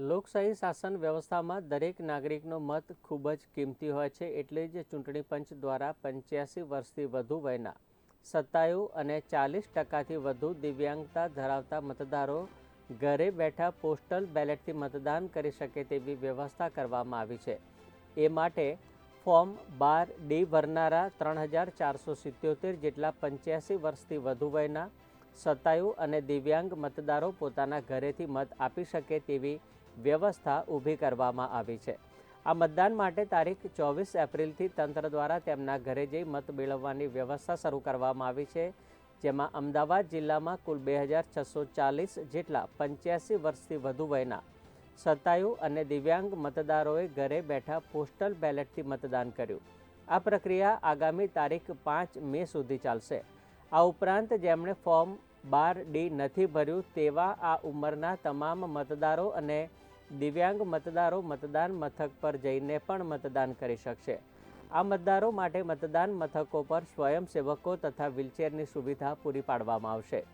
લોકશાહી શાસન વ્યવસ્થામાં દરેક નાગરિકનો મત ખૂબ જ કિંમતી હોય છે એટલે જ ચૂંટણી પંચ દ્વારા પંચ્યાસી વર્ષથી વધુ વયના, સત્તાયુ અને ચાલીસ ટકાથી વધુ દિવ્યાંગતા ધરાવતા મતદારો ઘરે બેઠા પોસ્ટલ બેલેટથી મતદાન કરી શકે તેવી વ્યવસ્થા કરવામાં આવી છે. એ માટે ફોર્મ બાર ડી ભરનારા ત્રણ હજાર ચારસો સિત્યોતેર જેટલા પંચ્યાસી વર્ષથી વધુ વયના, સત્તાયુ અને દિવ્યાંગ મતદારો પોતાના ઘરેથી મત આપી શકે તેવી વ્યવસ્થા ઊભી કરવામાં આવી છે. આ મતદાન માટે તારીખ ચોવીસ એપ્રિલથી તંત્ર દ્વારા તેમના ઘરે જઈ મત મેળવવાની વ્યવસ્થા શરૂ કરવામાં આવી છે, જેમાં અમદાવાદ જિલ્લામાં કુલ બે હજાર છસો ચાલીસ જેટલા પંચ્યાસી વર્ષથી વધુ વયના સત્તાયુ અને દિવ્યાંગ મતદારોએ ઘરે બેઠા પોસ્ટલ બેલેટથી મતદાન કર્યું. આ પ્રક્રિયા આગામી તારીખ પાંચ મે સુધી ચાલશે. આ ઉપરાંત જેમણે ફોર્મ બાર ડી નથી ભર્યું તેવા આ ઉંમરના તમામ મતદારો અને દિવ્યાંગ મતદારો મતદાન મથક પર જઈને પણ મતદાન કરી શકશે. આ મતદારો માટે મતદાન મથકો પર સ્વયંસેવકો તથા વ્હીલચેરની સુવિધા પૂરી પાડવામાં આવશે.